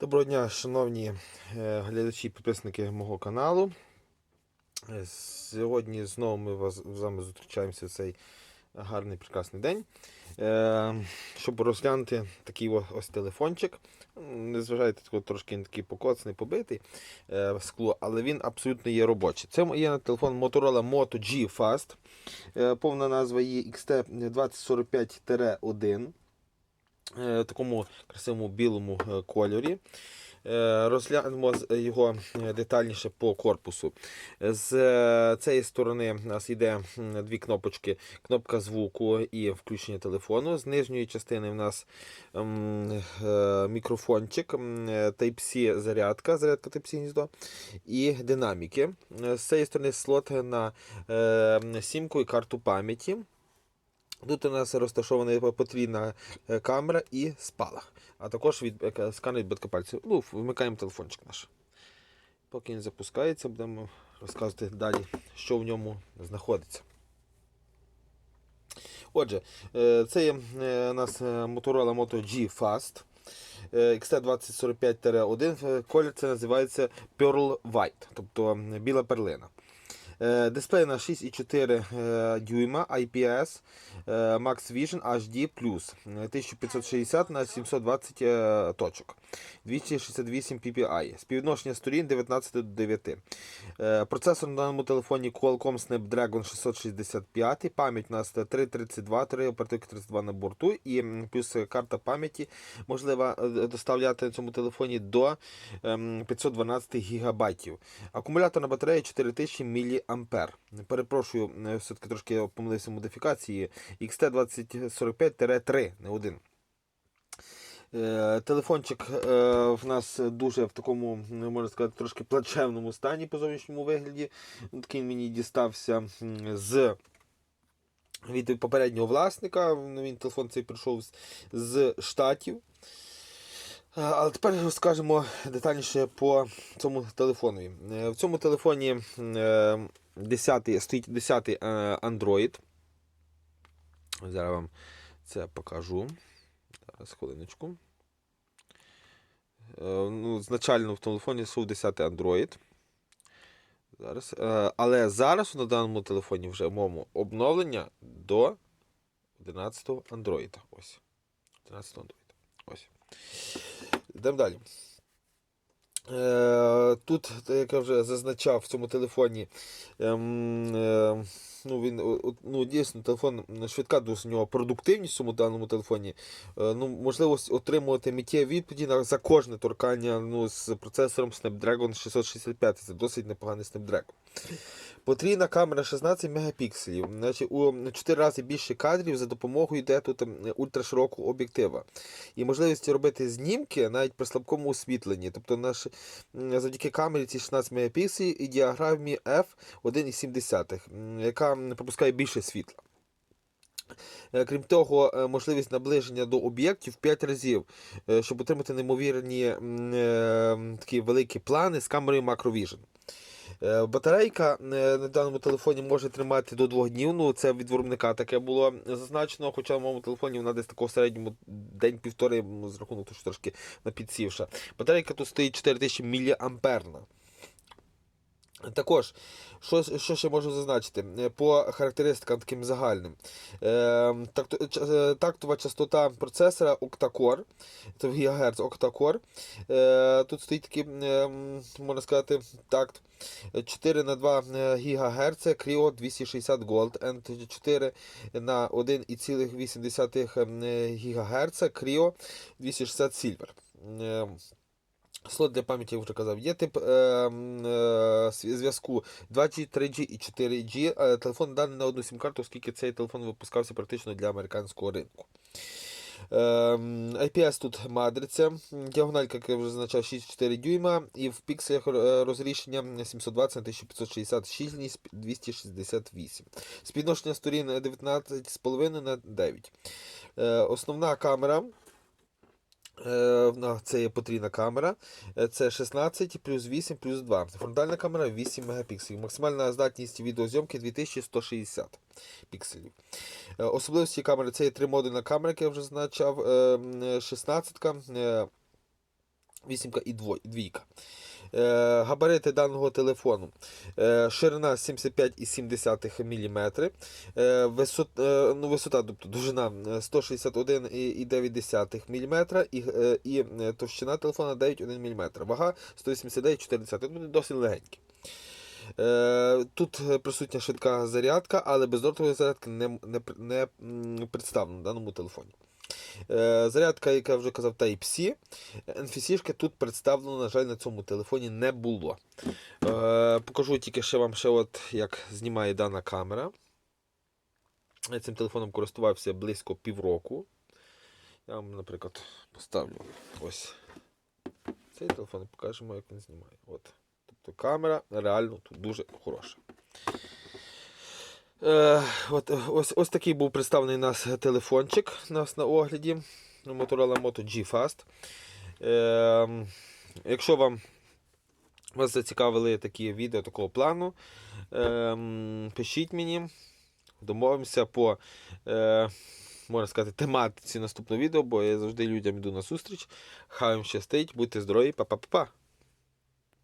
Доброго дня, шановні е, глядачі і підписники мого каналу. Е, Сьогодні знову ми з вами зустрічаємося в цей гарний прекрасний день, е, щоб розглянути такий ось телефончик. Не зважайте, трошки він такий покоцаний, побитий скло, але він абсолютно є робочий. Це є телефон Motorola Moto G Fast. Повна назва її XT2045-1 е, такому красивому білому е, кольорі. Е, Розглянемо його детальніше по корпусу. З цієї сторони у нас йде дві кнопочки: кнопка звуку і включення телефону. З нижньої частини в нас мікрофончик, Type-C зарядка, зарядка Type-C гніздо і динаміки. З цієї сторони слот на сімку і карту пам'яті. Тут у нас розташована потрійна е, камера і спалах, а також від е, відбитка пальців. Ну, вмикаємо телефончик наш. Поки він запускається, будемо розказувати далі, що в ньому знаходиться. Отже, е, це є у нас Motorola Moto G Fast е, XT2045-1. Е, Колір це називається Pearl White, тобто біла перлина. Е, Дисплей на 6,4 е, дюйма IPS е, Max Vision HD+, е, 1560 на 720 е, точок, 268 ppi, співвідношення сторін 19 до 9. Е, Процесор на даному телефоні Qualcomm Snapdragon 665, пам'ять у нас 332, 3 оперативки 32 на борту, і плюс карта пам'яті можлива доставляти на цьому телефоні до ем, 512 гігабайтів. Акумуляторна батарея 4000 мА. Перепрошую, е, все-таки трошки я помилився в модифікації. XT2045-3, не один. Е, Телефончик е, в нас дуже в такому, можна сказати, трошки плачевному стані по зовнішньому вигляді. Такий мені дістався з від попереднього власника. Він телефон цей прийшов з штатів. Е, Але тепер розкажемо детальніше по цьому телефону. Е, В цьому телефоні е, 10, стоїть 10 е, Android. Зараз вам це покажу. Зараз хвилиночку. Е, Ну, Значально в телефоні був 10 Android. Зараз. Е, Але зараз на даному телефоні вже моєму обновлення до 11 Android. Ось. 11 Android. Ось. Йдемо далі. Е, Тут, як я вже зазначав в цьому телефоні, ем, е, ну, він, ну, дійсно, телефон швидка дуже у нього продуктивність цьому даному телефоні. Е, ну, можливість отримувати миттєві відповіді за кожне торкання ну, з процесором Snapdragon 665. Це досить непоганий Snapdragon. Потрійна камера 16 мегапікселів. Значить, у 4 рази більше кадрів за допомогою йде тут ультраширокого об'єктива. І можливість робити знімки навіть при слабкому освітленні. Тобто наш, завдяки камері ці 16 мегапікселів і діаграмі F1,7, м, пропускає більше світла. Е, Крім того, е, можливість наближення до об'єктів 5 разів, е, щоб отримати неймовірні такі великі плани з камерою Macrovision. Батарейка на даному телефоні може тримати до двох днів. Ну, це від виробника таке було зазначено, хоча в моєму телефоні вона десь такого в середньому день-півтори з рахунку, того, що трошки напідсівша. Батарейка тут стоїть 4000 мАh. Також, що, що ще можу зазначити Е, по характеристикам таким загальним. Е, такто- е, тактова частота процесора Octa-Core, це в ГГц Octa-Core. Е, тут стоїть такий, е, можна сказати, такт 4 на 2 ГГц, Creo 260 Gold, and 4 на 1,8 ГГц, Creo 260 Silver. Слот для пам'яті, вже казав, є тип е, е, зв'язку 2G, 3G і 4G. Е, телефон даний на одну сім-карту, оскільки цей телефон випускався практично для американського ринку. IPS тут матриця, діагональка, як я вже зазначав, 6,4 дюйма, і в пікселях розрішення 720 на 1560, щільність 268. Співвідношення сторін 19,5 на 9. Е, основна камера. Е, Це є потрійна камера. Е, Це 16 плюс 8 плюс 2. Фронтальна камера 8 мегапікселів. Максимальна здатність відеозйомки 2160 пікселів. Е, Особливості камери це є тримодульна камера, як я вже зазначав. Е, 16 8 і дво- двійка. Е, габарити даного телефону. Е, ширина 75,7 мм. Е, висот, е, ну, висота, тобто довжина е, 161,9 мм і, е, і е, товщина телефона 9,1 мм. Вага 189,4 тобто досить легенький. Е, Тут е, присутня швидка зарядка, але бездротової зарядки не, не, не представлено в даному телефоні. Е, Зарядка, як я вже казав, Type-C. NFC-шки тут представлено, на жаль, на цьому телефоні не було. Е, Покажу тільки ще вам ще от, як знімає дана камера. Я цим телефоном користувався близько півроку. Я вам, наприклад, поставлю ось цей телефон і покажемо, як він знімає. От. Тобто камера реально тут дуже хороша. Е, от, ось, ось такий був представлений нас телефончик нас на огляді. Motorola Moto G Fast. Е, якщо вам вас зацікавили такі відео такого плану, е, пишіть мені. Домовимося по, е, можна сказати, тематиці наступного відео, бо я завжди людям йду на зустріч. Хай вам щастить, будьте здорові, па-па-па-па!